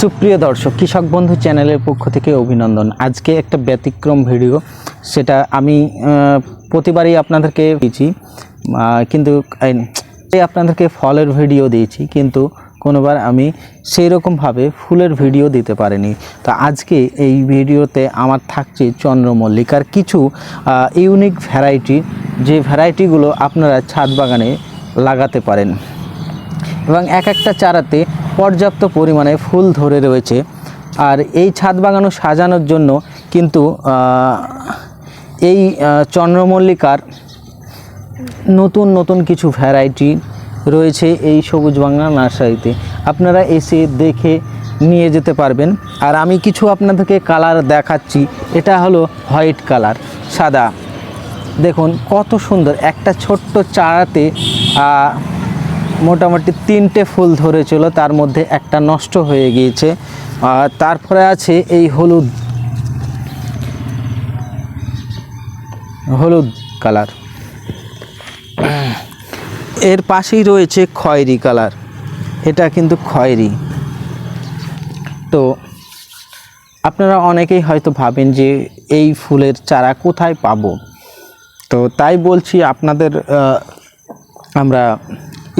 সুপ্রিয় দর্শক, কৃষক বন্ধু চ্যানেলের পক্ষ থেকে অভিনন্দন। আজকে একটা ব্যতিক্রম ভিডিও, সেটা আমি প্রতিবারই আপনাদেরকে দিয়েছি কিন্তু আপনাদেরকে ফলের ভিডিও দিয়েছি, কিন্তু কোনোবার আমি সেই রকমভাবে ফুলের ভিডিও দিতে পারিনি। তো আজকে এই ভিডিওতে আমার থাকছে চন্দ্রমল্লিকার কিছু ইউনিক ভ্যারাইটি যে ভ্যারাইটিগুলো আপনারা ছাদ বাগানে লাগাতে পারেন। এবং এক একটা চারাতে পর্যাপ্ত পরিমাণে ফুল ধরে রয়েছে। আর এই ছাদ বাগানও সাজানোর জন্য কিন্তু এই চন্দ্রমল্লিকার নতুন নতুন কিছু ভ্যারাইটি রয়েছে এই সবুজ বাংলা নার্সারিতে। আপনারা এসে দেখে নিয়ে যেতে পারবেন। আর আমি কিছু আপনাদেরকে কালার দেখাচ্ছি। এটা হলো হোয়াইট কালার, সাদা। দেখুন কত সুন্দর। একটা ছোট্ট চারাতে মোটামুটি তিনটে ফুল ধরেছিল, তার মধ্যে একটা নষ্ট হয়ে গিয়েছে। আর তারপরে আছে এই হলুদ হলুদ কালার। এর পাশেই রয়েছে খয়েরি কালার, এটা কিন্তু খয়েরি। তো আপনারা অনেকেই হয়তো ভাবেন যে এই ফুলের চারা কোথায় পাবো। তো তাই বলছি আপনাদের আমরা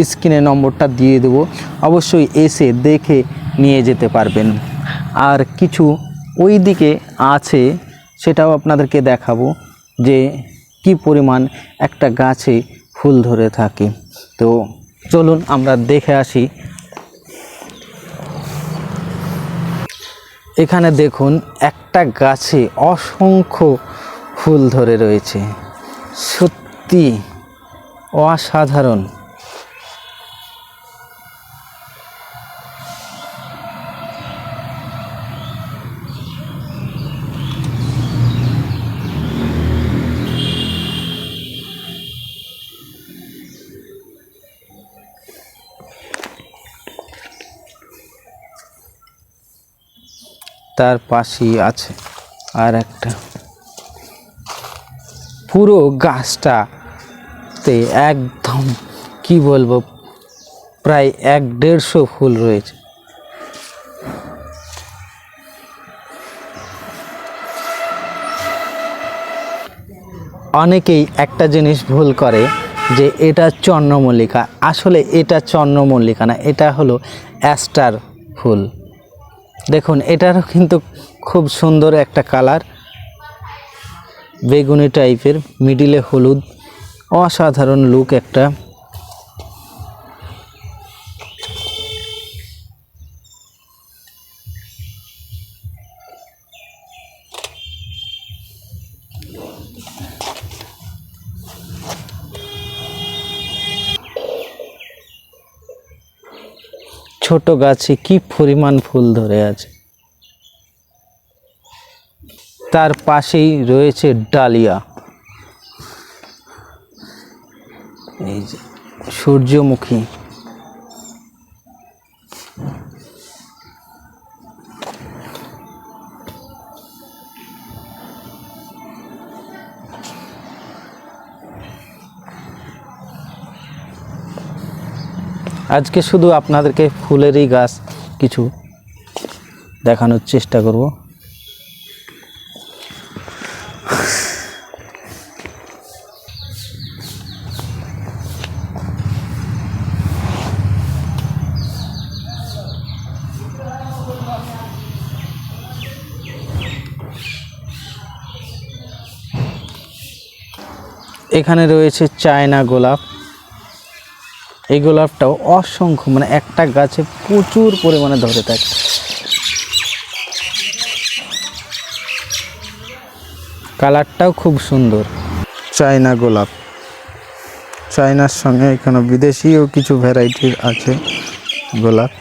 স্ক্রিনে নম্বরটা দিয়ে দেব। অবশ্যই এসে দেখে নিয়ে যেতে পারবেন। আর কিছু ওই দিকে আছে, সেটাও আপনাদেরকে দেখাবো যে কি পরিমাণ একটা গাছে ফুল ধরে থাকে। তো চলুন আমরা দেখে আসি। এখানে দেখুন, একটা গাছে অসংখ্য ফুল ধরে রয়েছে। সত্যি অসাধারণ। তার পাশেই আছে। আর একটা। পুরো গাছটাতে একদম, কি বলব, প্রায় এক দেড়শো ফুল রয়েছে। অনেকেই একটা জিনিস ভুল করে যে এটা চন্দ্রমল্লিকা। আসলে এটা চন্দ্রমল্লিকা না, এটা হলো অ্যাস্টার ফুল। দেখুন এটারও কিন্তু খুব সুন্দর একটা কালার। বেগুনি টাইপের মিডিলে হলুদ। অসাধারণ লুক একটা। ছোট গাছে কি পরিমাণ ফুল ধরে আছে? তার পাশেই রয়েছে ডালিয়া। এই যে সূর্যমুখী। আজকে শুধু আপনাদেরকে ফুলেরই গাছ কিছু দেখানোর চেষ্টা করব। এখানে রয়েছে চায়না গোলাপ। এই গোলাপটাও অসংখ্য মানে একটা গাছে প্রচুর পরিমাণে ধরে থাকে। কালারটাও খুব সুন্দর। চায়না গোলাপ। চায়নার সঙ্গে এখানে বিদেশিও কিছু ভ্যারাইটির আছে গোলাপ।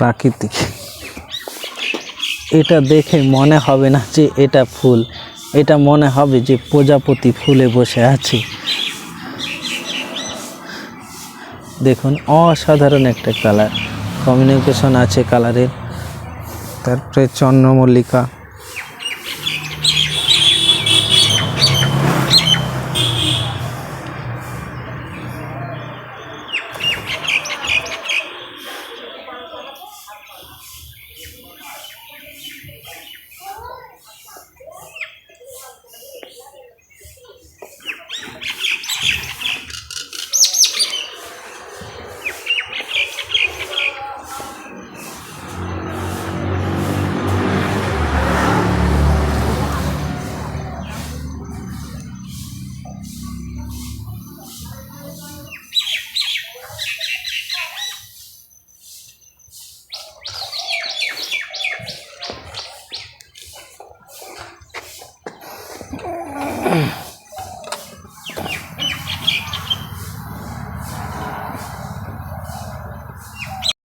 প্রাকৃতিক। এটা দেখে মনে হবে না যে এটা ফুল। এটা মনে হবে যে প্রজাপতি ফুলে বসে আছে। দেখুন, অসাধারণ একটা কালার। কমিউনিকেশন আছে কালারের। তারপরে চন্দ্রমল্লিকা।